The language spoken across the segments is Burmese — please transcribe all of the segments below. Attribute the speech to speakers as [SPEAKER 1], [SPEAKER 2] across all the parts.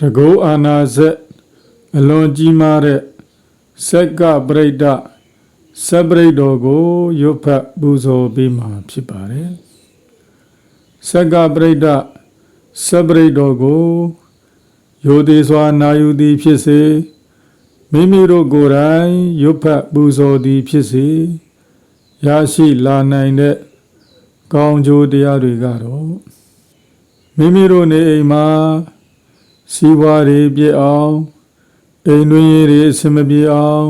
[SPEAKER 1] တကုအာနာဇက်အလွန်ကြီးမားတဲ့ဆက်ကပရိဒ္ဒစပရိတ်တော်ကိုရွတ်ဖတ်ပူဇော်ပေးမှာဖြစ်ပါတယ်ဆက်ကပရိဒ္ဒစပရိတ်တော်ကိုယိုသေးစွာနာယူသည်ဖြစ်စေမိမိတို့ကိုယ်တိုင်ရွတ်ဖတ်ပူဇော်သည်ဖြစ်စေရရှိလာနိုင်တဲ့ကောင်းကျိုးတရားတွေကတော့မိမိတို့နေအိမ်မှာ စီးပွားတွေပြည့်အောင်အိမ်တွင်းရေးတွေအဆင်မပြေအောင်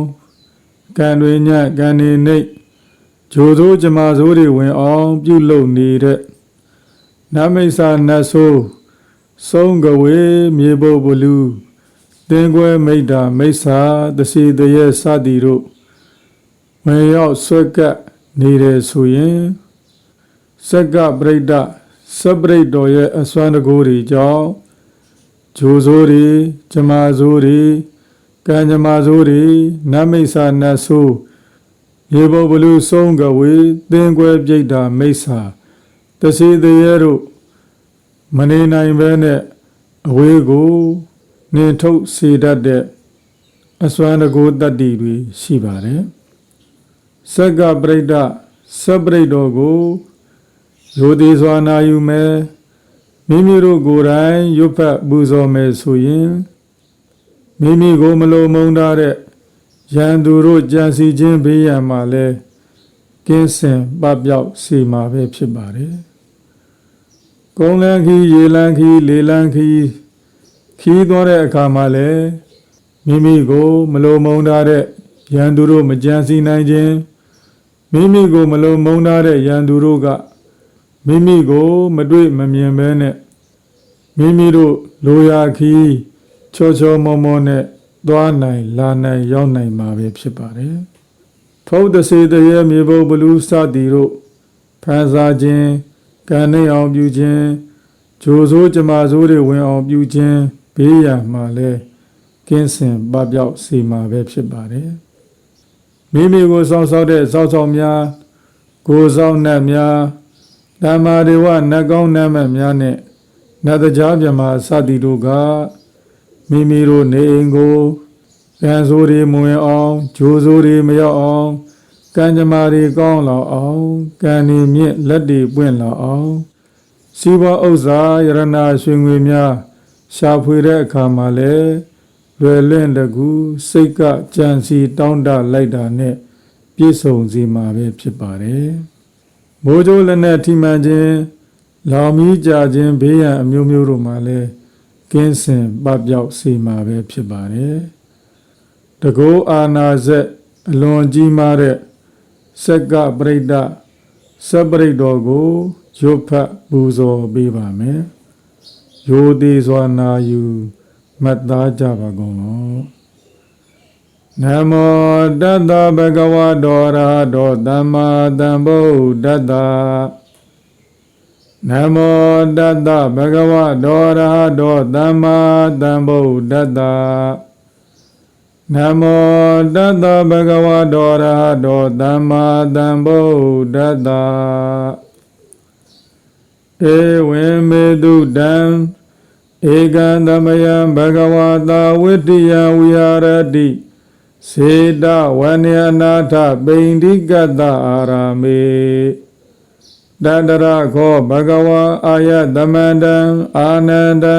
[SPEAKER 1] ကံတွေညကံတွေနှိပ်ဂျိုသိုးကြမာဆိုးတွေဝင်အောင် ပြုလုပ်နေတဲ့နမိတ်စာနတ်ဆိုးဆုံးကဝေမြေပုတ်ဘလူသင်္ကွဲမိတ်တာမိစ္ဆာတစီတရေစသည်တို့ဝင်ရောက်ဆွက်ကပ်နေတယ်ဆိုရင်စက်ကပရိဒ္ဒစပရိတ်တော်ရဲ့အစွမ်းတကူတွေကြောင့် ဂျိုဆိုးတွေကြမာဆိုးတွေကံကြမာဆိုးတွေနမိတ်စာနတ်ဆိုးရေဘဘလူဆုံးကဝေသင်္ကွဲပြိတ္တာမိစ္ဆာတစီတရေတို့မနေနိုင်ဘဲနဲ့အဝေးကိုနှင်ထုတ်စေတတ်တဲ့အစွမ်းတကူတတ္တိတွေရှိပါတယ်စက္ကပရိဒ္ဒစပရိတ်တော်ကိုရိုသေစွာနာယူမယ် မိမိတို့ကိုယ်တိုင်ရွတ်ဖတ်ပူဇော်မယ်ဆိုရင်မိမိကိုမလိုမုန်းထားတဲ့ရန်သူတို့ကြံစီခြင်းဘေးရန်မှာလဲကင်းစင်ပပျောက်စီမှာပဲဖြစ်ပါတယ်။ကုန်းလန်းခီရေလန်းခီလေလန်းခီခီးသွားတဲ့အခါမှာလဲမိမိကိုမလိုမုန်းထားတဲ့ရန်သူတို့မကြံစီနိုင်ခြင်းမိမိကိုမလိုမုန်းထားတဲ့ရန်သူတို့က မိမိကိုမတွေ့မမြင်ဘဲနဲ့မိမိတို့လိုရာခီးချောချောမောမောနဲ့သွားနိုင်လာနိုင်ရောက်နိုင်မှာပဲဖြစ်ပါတယ်။ဖုတ်တစေတရေမြေဘုံဘလူးစသည်တို့ဖန်ဆာခြင်းကံနေအောင်ပြုခြင်းဂျိုဆိုးကြမာဆိုးတွေဝင်အောင်ပြုခြင်းဘေးရန်မှာလဲကင်းစင်ပပျောက်စီမှာပဲဖြစ်ပါတယ်။မိမိကိုစောင့်ဆောက်တဲ့စောင့်ဆောင်များကိုယ်ဆောင်နှက်များ ဓမ္မာတွေဝနတ်ကောင်းနတ်မဲ့များနဲ့နတ်တရားမြမစသည်တို့ကမိမိတို့နေအိမ်ကိုကံဆိုးတွေမဝင်အောင်ဂျိုးဆိုးတွေမရောက်အောင်ကံကြမ္မာတွေကောင်းလောက်အောင်ကံနေမြင့်လက်တွေပွင့်လောက်အောင်စီးပွားဥစ္စာယရနာရွှေငွေများရှာဖွေတဲ့အခါမှာလဲလွယ်လင့်တကူစိတ်ကကြံစီတောင်းတလိုက်တာနဲ့ပြည့်စုံစီမှာပဲဖြစ်ပါတယ် မိုးကြိုးလည်းနဲ့ထိမှန်ခြင်းလောင်မီးကြခြင်းဘေးရန်အမျိုးမျိုးတို့မှာလဲကင်းစင်ပပျောက်စီမှာပဲဖြစ်ပါတယ်တကောအာနာဇက်အလွန်ကြီးမားတဲ့စက်ကပရိဒ္ဒစပရိတ်တော်ကိုရုပ်ဖတ်ပူဇော်ပေးပါမယ်ရိုသေးစွာနာယူမှတ်သားကြပါကုန်လော နမောတတဗဂဝတောရာတောသမ္မာသမ္ဗုဒ္ဓတ္တနမောတတ္တဗဂဝတောရဟတောသမ္မာသမ္ဗုဒ္ဓတ္တနမောတတ္တဗဂဝတောရဟတောသမ္မာသမ္ဗုဒ္ဓတ္တဧဝံမေတုတံဧကံသမယံဘဂဝတာဝိတ္တိယဝိဟာရတိ စေတဝဏ္ဏနာထပိန္ဒိကတအာရာမေတတရခောဘဂဝါအာယသမန္တံအာနန္တံ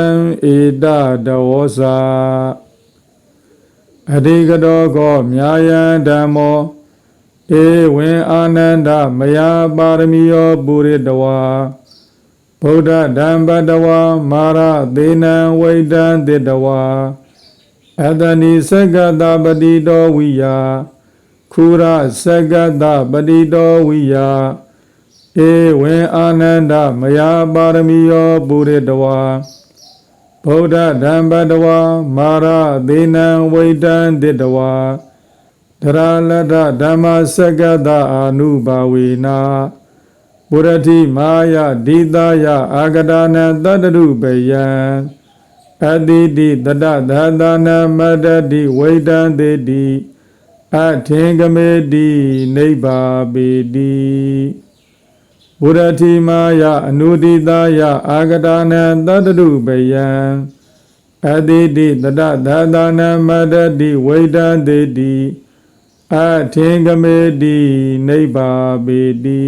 [SPEAKER 1] ဧတတဝောစာအဓိကတောကောမြာယံဓမ္မောဧဝံအာနန္ဒမယပါရမီယောပုရိတဝါဗုဒ္ဓဓမ္မတဝါမာရသေနံဝိတံတေတဝါ အတဏိသက္ကတပတိတောဝိယခူရသက္ကတပတိတောဝိယဧဝံအာနန္ဒမယပါရမီယောပုရိတဝါဗုဒ္ဓဓမ္မတဝါမာရသေနံဝိတံတေတဝါတရလတ္တဓမ္မစက္ကတအာနုဘာဝေနာပုရတိမာယဒိတာယအာဂဒနံတတ္တရုပယံ အတိတိတတသာသနာမတ္တိဝိတံတေတိအထင်ကမေတိနိဗ္ဗာပေတိဘုရတိမာယအနုတိတာယအာဂဒနံတတ္တရုပယံအတိတိတတသာသနာမတတိဝိဒံတေတိအထင်ကမေတိနိဗ္ဗာပေတိ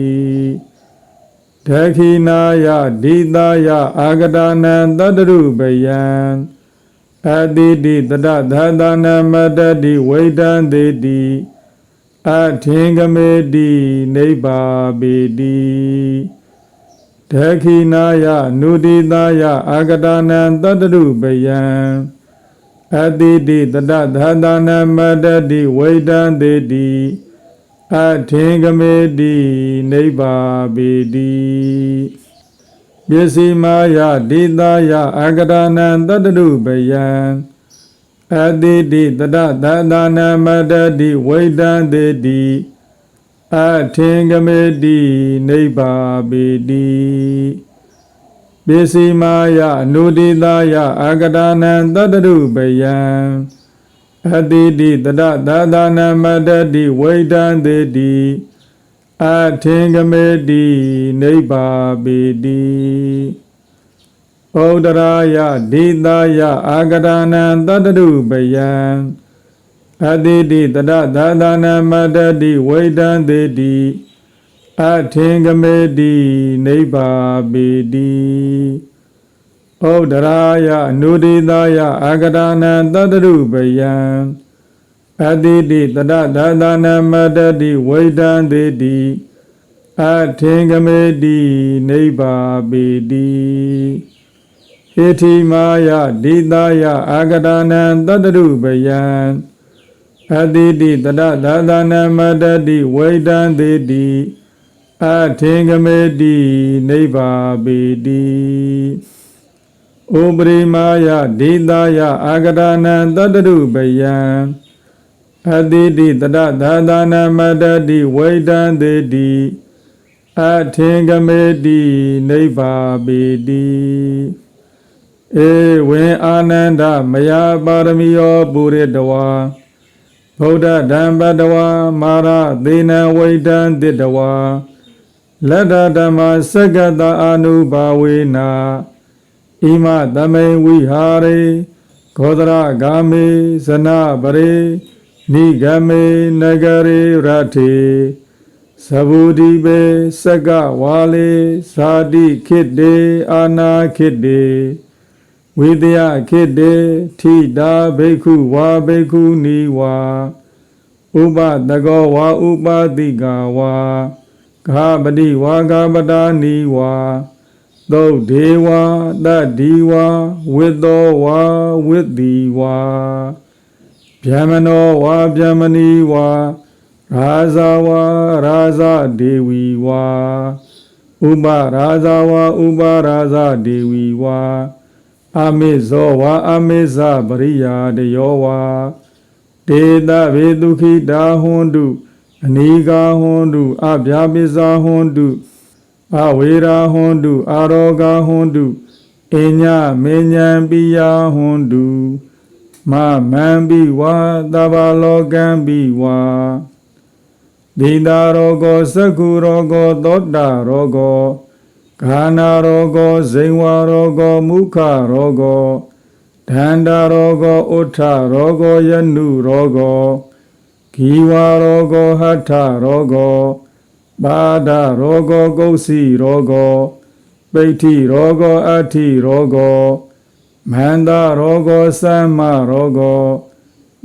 [SPEAKER 1] ဒခိနာယဒိတာယအာဂတနံတတရုပယံအတိတိတတသာသနာမတတိဝိဒံတေတိအထင်ကမေတိနိဗ္ဗာပေတိဒခိနာယနုတိတာယအာဂတနံတတရုပယံအတိတိတတသာသနာမတတိဝိဒံတေတိ အထင်ကမေတိနိဗ္ဗာပေတိပစ္စည်းမာယဒိတာယအာဂတနံတတရုပယံအတိတိတတသာသနာမတတိဝိဒံတေတိအထင်ကမေတိနိဗ္ဗာပေတိပစ္စည်းမာယအနုဒိတာယအာဂတနံတတရုပယံ အတိတိတတသာသနာမတတိဝိဒံတေတိအထင်ကမေတိနိဗ္ဗာပေတိဩဒရာယဒိတာယအာဂတနံတတရုပယံအတိတိတတသာသနာမတတိဝိဒံတေတိအထင်ကမေတိနိဗ္ဗာပေတိ ဩဒရာယအနုဒိတာယအာဂတနံတတရုပယံအတိတိတတသာသနာမတတိဝိဒံတေတိအထင်ကမေတိနိဗ္ဗာပေတိဟေတိမာယဒိတာယအာဂတနံတတရုပယံအတိတိတတသာသနာမတတိဝိဒံတေတိအထင်ကမေတိနိဗ္ဗာပေတိ ဩပရိမာယဒိတာယအာဂတနံတတရုပယံအတိတိတတသာသနာမတတိဝိဒံတေတိအထင်ကမေတိနိဗ္ဗာပေတိဧဝံအာနန္ဒမယပါရမီယောပုရိတဝါဗုဒ္ဓဓမ္မတဝါမာရသေနဝိဒံတိတဝါလတ္တဓမ္မစက္ကတအာနုဘာဝေနာ ဣမသမိန်ဝိဟာရေဂောဒရဂာမေဇနပရေနိဂမေနဂရေရထေသဗုဒိပေစက္ကဝါလေဇာတိခိတ္တေအာနာခိတ္တေဝိတယခိတ္တေထိတာဘိက္ခုဝါဘိက္ခုနီဝါဥပတကောဝါဥပတိကဝါဂါပတိဝါဂါပတာနီဝါ သုတ်ဒေဝါတတ္တိဝါဝိသောဝါဝိတိဝါဗျမနောဝါဗျမနီဝါရာဇာဝါရာဇဒေဝီဝါဥပရာဇာဝါဥပရာဇဒေဝီဝါအမေဇောဝါအမေဇပရိယာတယောဝါဒေတဗေတုခိတာဟွန်တုအနိကာဟွန်တုအဗျာပိဇာဟွန်တု အဝေရာဟွန်တုအာရောဂဟွန်တုအညမေညံပိယဟွန်တုမမံပိဝါသဗ္ဗလောကံပိဝါဒေတာရောဂောသက္ကုရောဂောသောတာရောဂောခန္ဓာရောဂောဇိဝရောဂောမုခရောဂောဒန္တာရောဂောဥထရောဂောယနုရောဂောဂီဝရောဂောဟထရောဂော ပါဒရောဂောကုစီရောဂောပိဋ္ဌိရောဂောအဋ္ဌိရောဂောမန္တရောဂောသမ္မရောဂော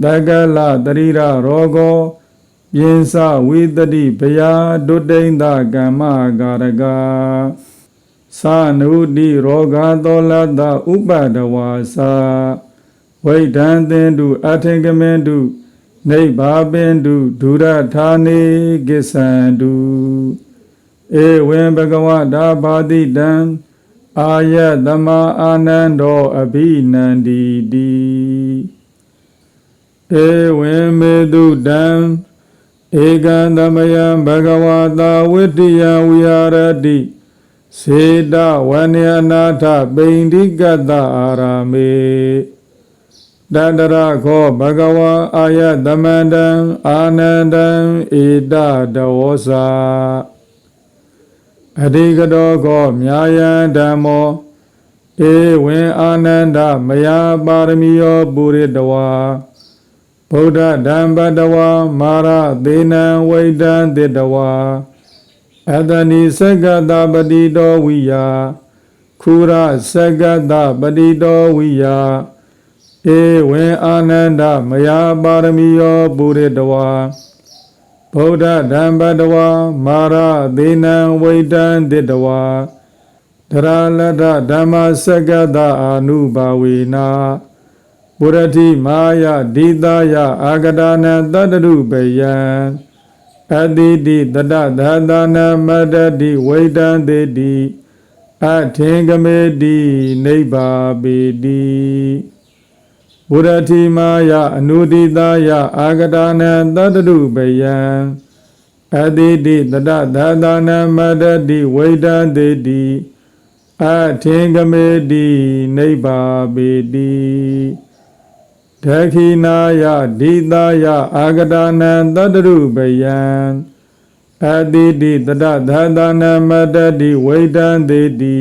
[SPEAKER 1] တက္ကလတရိရရောဂောယင်္စဝိတတိဘယာဒုတိန်တကမ္မကာရကသာနုတိရောဂသောလတဥပဒဝါစာဝိဒံသင်တုအထင်ကမင်တု နိဗ္ဗာပင်တုဒုရထာနေကိသန္တုဧဝံဘဂဝတာဘာတိတံအာယတမအာနန္ဒောအဘိနန္တိတိဧဝံမေတုတံဧကံသမယံဘဂဝတာဝိတ္တိယဝိဟာရတိစေတဝဏယနာထပိန္ဒိကတအာရမေ တတရခောဘဂဝါအာယသမန္တံအာနန္တံဧတတဝောစာအဓိကတောခောမြာယံဓမ္မောဧဝံအာနန္ဒမယပါရမီယောပုရိတဝါဗုဒ္ဓဓမ္မတဝါမာရသေနံဝိတံတေတဝါအတနိစက္ကတပတိတောဝိယခုရစက္ကတပတိတောဝိယ ဧဝံအာနန္ဒမယပါရမီယောပုရိတဝါဗုဒ္ဓဓမ္မတဝါမာရသေနံဝိတံတေတဝါတရာလတ္တဓမ္မစက္ကတအာနုဘာဝေနာပုရတိမာယဒိတာယအာဂဒနာတတ္တရုပယံအတိတိတတသာသနာမတ္တိဝိတံတေတိအထင်ကမေတိနိဗ္ဗာပေတိ ဘုရတိမာယအနုဒိတာယအာဂဒနာတတ္တရုပယံအတိတိတတသာသနာမတ္တိဝိတံတေတိအထင်ကမေတိနိဗ္ဗာပေတိဒခိနာယဒိတာယအာဂဒနာတတ္တရုပယံအတိတိတတသာသနာမတ္တိဝိတံတေတိ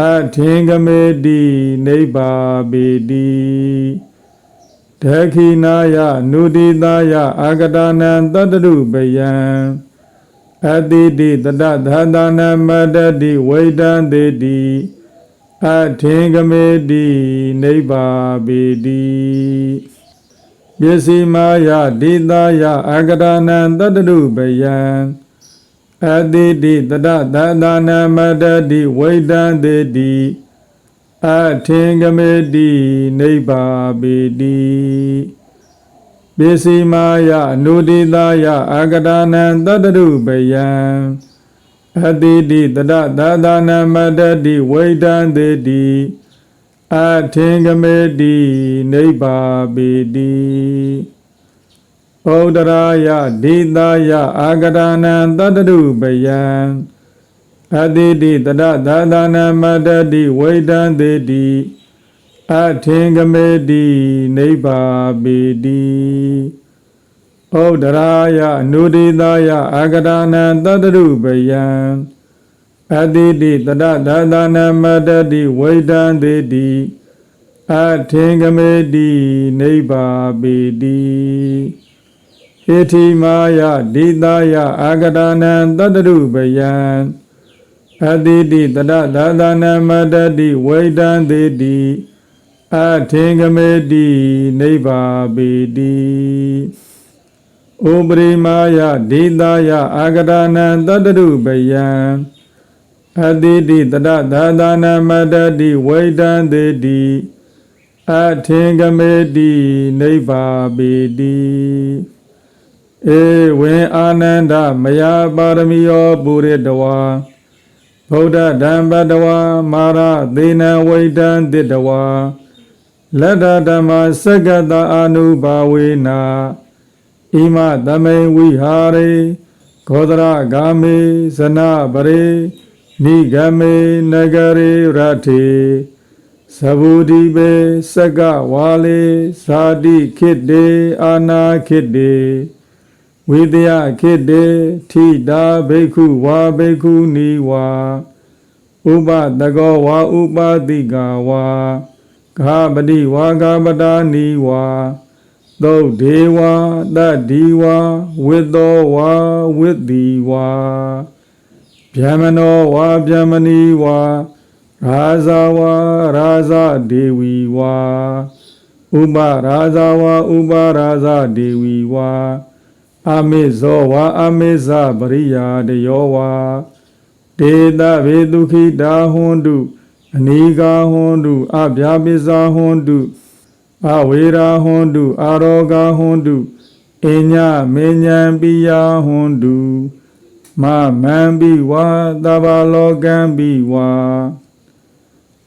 [SPEAKER 1] အထင်ကမေတိနိဗ္ဗာပေတိဒခိနာယနုတိတာယအာဂဒနာတတ္တရုပယံအတိတိတတသာသနာမတ္တိဝိတံတေတိအထင်ကမေတိနိဗ္ဗာပေတိပစ္စည်းမာယဒိတာယအာဂရဏံတတ္တရုပယံ အတိတိတတသာသနာမတ္တိဝိတံတေတိအထင်ကမေတိနိဗ္ဗာပေတိပစ္စည်းမာယအနုဒိတာယအာဂရဏံတတ္တရုပယံအတိတိတတသာသနာမတ္တိဝိတံတေတိအထင်ကမေတိနိဗ္ဗာပေတိ ဩဒရာယဒိတာယအာဂရဏံတတ္တရုပယံအတိတိတတသာသနာမတ္တိဝိတံတေတိအထင်ကမေတိနိဗ္ဗာပေတိဩဒရာယအနုဒိတာယအာဂရဏံတတ္တရုပယံအတိတိတတသာသနာမတ္တိဝိတံတေတိအထင်ကမေတိနိဗ္ဗာပေတိ ဟေတိမာယဒိတာယအာဂရဏံတတ္တရုပယံအတိတိတတသာသနာမတ္တိဝိတံတေတိအထင်ကမေတိနိဗ္ဗာပေတိဩပရိမာယဒိတာယအာဂရဏံတတ္တရုပယံအတိတိတတသာသနာမတ္တိဝိတံတေတိအထင်ကမေတိနိဗ္ဗာပေတိ ဧဝံအာနန္ဒမယပါရမီယောပုရိတဝါဗုဒ္ဓဓမ္မတဝါမာရသေနဝိတံတိတဝါလတ္တဓမ္မစက္ကတအာနုဘာဝေနာဣမသမိန်ဝိဟာရေဂောဒရဂာမေဇနပရေနိဂမေနဂရေရထေသဗုဒိဘေစက္ကဝါလေဇာတိခိတေအာနာခိတေ ဝိတယခိတေထိတာဘိက္ခုဝါဘိက္ခုနီဝါဥပတကောဝါဥပတိကဝါဂါပတိဝါဂါပတာနီဝါသုတ်ဒေဝါတတ္တိဝါဝိသောဝါဝိတိဝါဗျမနောဝါဗျမနီဝါရာဇာဝါရာဇဒေဝီဝါဥပရာဇာဝါဥပရာဇဒေဝီဝါ အမေဇောဝါအမေဇပရိယာတယောဝါဒေတဗေတုခိတာဟွန်တုအနိကာဟွန်တုအဗျာပိဇာဟွန်တုအဝေရာဟွန်တုအာရောဂဟွန်တုအညမေညံပိယဟွန်တုမမံပိဝါတဘာလောကံပိဝါ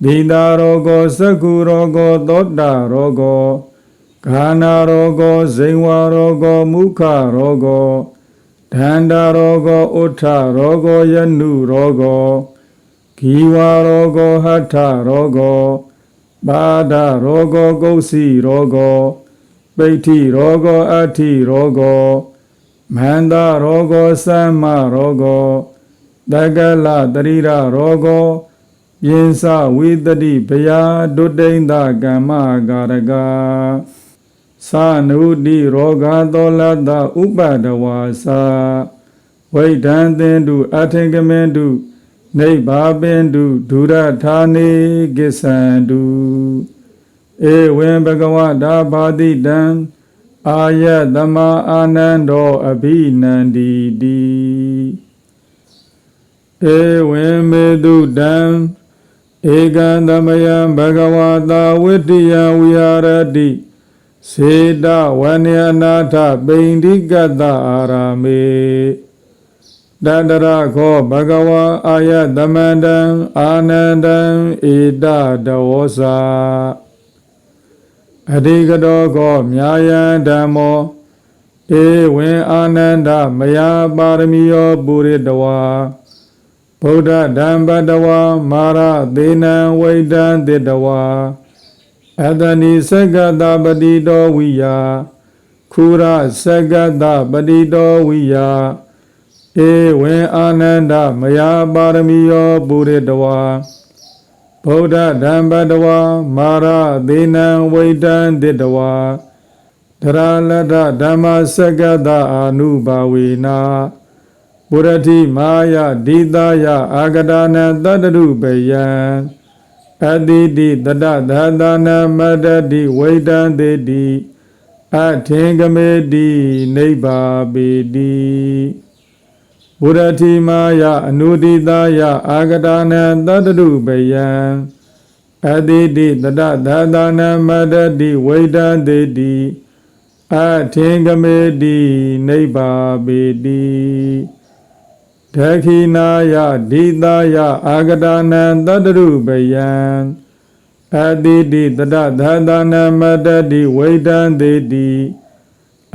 [SPEAKER 1] ဒေတာရောဂောသကုရောဂောသောတာရောဂော ခန္ဓာရောဂောဇိဝရောဂောမုခရောဂောဒန္တာရောဂောဥထရောဂောယနုရောဂောဂီဝရောဂောဟထရောဂောပါဒရောဂောကုသီရောဂောပိဋ္ဌိရောဂောအဋ္ဌိရောဂောမန္တရောဂောသမ္မရောဂောတက္ကလတရိရရောဂောပပြင်စဝိတတိဘယဒုတိန္တကမ္မကာရက သာနုတိရောဂသောလတဥပဒဝါစာဝိဒံသင်တုအထင်ကမင်တုနိဗ္ဗာပင်တုဒုရထာနေကိသန္တုဧဝံဘဂဝတာဘာတိတံအာယတမအာနန္ဒောအဘိနန္တိတိဧဝံမေတုတံဧကံသမယံဘဂဝတာဝိတ္တိယဝိဟာရတိ စေတဝနယနာထပိန္ဒိကတအာရာမေတတရခောဘဂဝါအာယသမန္တံအာနန္တံဧတတဝောစာအဓိကတောကောမြာယံဓမ္မောဧဝံအာနန္ဒမယပါရမီယောပုရိတဝါဗုဒ္ဓဓမ္မတဝါမာရသေနံဝိဒံတေတဝါ အတနိစက္ကတပတိတောဝိယခုရစက္ကတပတိတောဝိယဧဝံအာနန္ဒမယပါရမီယောပုရိတဝါဗုဒ္ဓဓမ္မတဝါမာရသေနံဝိတံတေတဝါတရလတ္ထဓမ္မစက္ကတအာနုဘာဝေနာပုရတိမာယဒိတာယအာဂဒါနတတ္တရုပယံ အတိတိတတသာသနာမတ္တတိဝိတံတေတိအထင်ကမေတိနိဗ္ဗာပေတိဘုရတိမာယအနုတိတာယအာဂဒါနတတ္တရုပယံအတိတိတတသာသနာမတ္တတိဝိတံတေတိအထင်ကမေတိနိဗ္ဗာပေတိ ဒခိနာယဒိတာယအာဂဒါနံတတ္တရုပယံအတိတိတတသာသနာမတ္တတိဝိတံတေတိ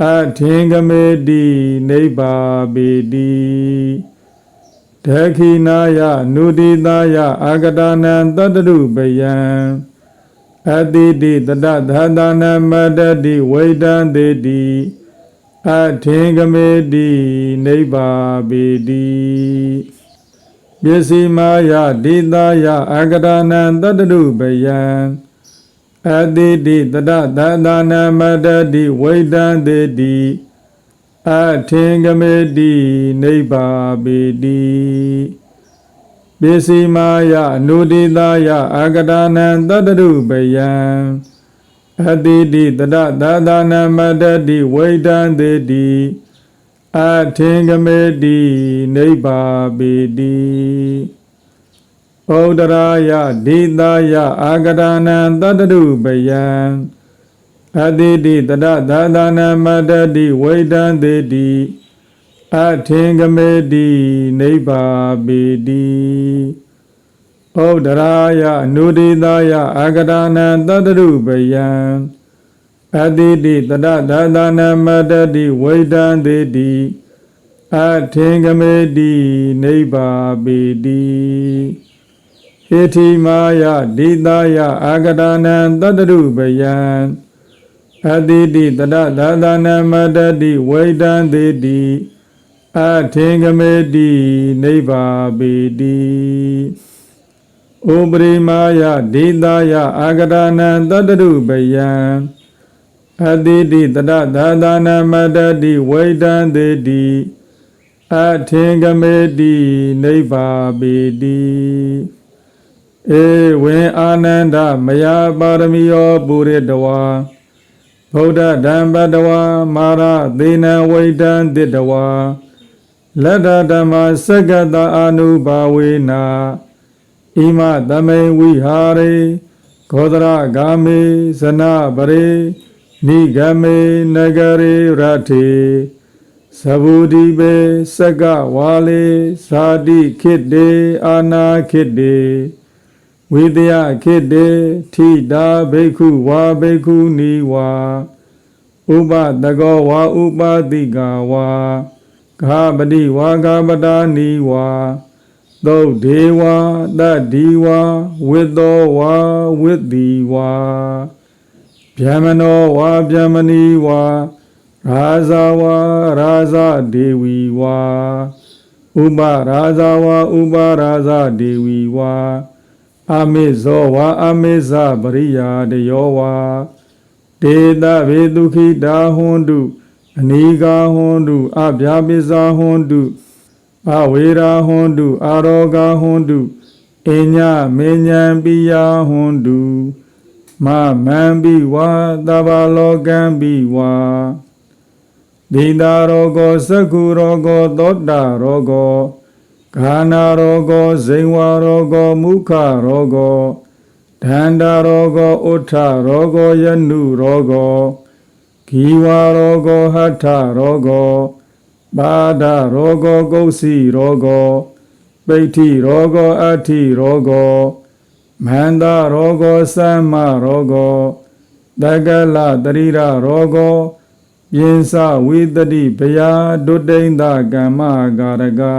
[SPEAKER 1] အထင်ကမေတိနိဗ္ဗာပေတိဒခိနာယနုတိတာယအာဂဒါနံတတ္တရုပယံအတိတိတတသာသနာမတ္တတိဝိတံတေတိ အထင်ကမေတိနိဗ္ဗာပေတိပစ္စည်းမာယဒိတာယအာဂဒါနံတတ္တရုပယံအတိတိတတသတ္တနာမတ္တတိဝိတံတေတိအထင်ကမေတိနိဗ္ဗာပေတိပစ္စည်းမာယအနုဒိတာယအာဂဒါနံတတ္တရုပယံ အတိတိတတသာသနာမတ္တတိဝိတံတေတိအထင်ကမေတိနိဗ္ဗာပေတိဩဒရာယဒိတာယအာဂရဏံတတ္တရုပယံအတိတိတတသာသနာမတ္တတိဝိတံတေတိအထင်ကမေတိနိဗ္ဗာပေတိ ဩဒရာယအနုဒိတာယအာဂရဏံတတ္တရုပယံအတိတိတတသာသနာမတ္တတိဝိတံတေတိအထင်ကမေတိနိဗ္ဗာပေတိဟေတိမာယဒိတာယအာဂဒနံတတ္တရုပယံအတိတိတတသာသနာမတ္တတိဝိတံတေတိအထင်ကမေတိနိဗ္ဗာပေတိ ဩပရိမာယဒိတာယအာဂဒနံတတ္တရုပယံအတိတိတတသာသနာမတ္တတိဝိတံတေတိအထင်ကမေတိနိဗ္ဗာပေတိဧဝံအာနန္ဒမယပါရမီယောပုရိတဝါဗုဒ္ဓဓမ္မတဝါမာရသေနဝိတံတိတဝါလက်တဓမ္မစက္ကတအာနုဘာဝေနာ ဣမသမိန်ဝိဟာရေဂောဒရဂာမေဇနပရေနိဂမေနဂရေရထေသဗုဒိပေစက္ကဝါလေဇာတိခိတေအာနာခိတေဝိတယခိတေထိတာဘိက္ခုဝါဘိက္ခုနီဝါဥပတကောဝါဥပတိကဝါဂါပတိဝါဂါပတာနီဝါ သုတ်ဒေဝါတတ္တိဝါဝိသောဝါဝိတိဝါဗျမနောဝါဗျမနီဝါရာဇဝါရာဇဒေဝီဝါဥပရာဇဝါဥပရာဇဒေဝီဝါအာမေဇောဝါအာမေဇပရိယာတယောဝါဒေတဝေတုခိတာဟွန်တုအနိကာဟွန်တုအဗျာပိဇာဟွန်တု အဝေရာဟွန်တုအာရောဂဟွန်တုအညမေညံပိယဟွန်တုမမံပိဝါတဘာလောကံပိဝါဒေတာရောဂောသက္ခုရောဂောသောတာရောဂောခန္ဓာရောဂောဇိန်ဝါရောဂောမုခရောဂောဒန္တာရောဂောဥထရောဂောယနုရောဂောဂီဝါရောဂောဟထရောဂော ပါဒရောဂောကုစီရောဂောပိဋ္ဌိရောဂောအဋ္ဌိရောဂောမန္တရောဂောသမ္မရောဂောတက္ကလတရိရရောဂောပြင်စဝိတတိဘယာဒုတိန္ဒကမ္မကာရကာ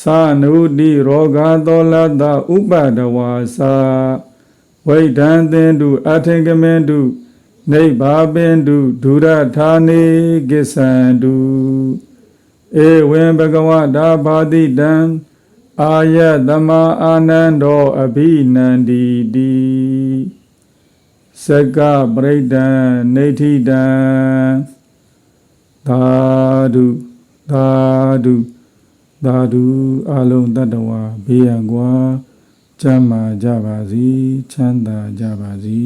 [SPEAKER 1] သာနုတိရောဂသောလတဥပဒဝါစာဝိဒံသင်တုအထင်ကမင်တု နိဗ္ဗာပင်တုဒုရထာနေကိစ္ဆန္တုဧဝံဘဂဝတာဘာတိတံအာယတမအာနန္ဒောအဘိနန္တိတိစကပရိဒံနေထိတံသာဓုသာဓုသာဓုအလုံးတတ္တဝါဘေးရန်ကွာကျမ်းမာကြပါစေချမ်းသာကြပါစေ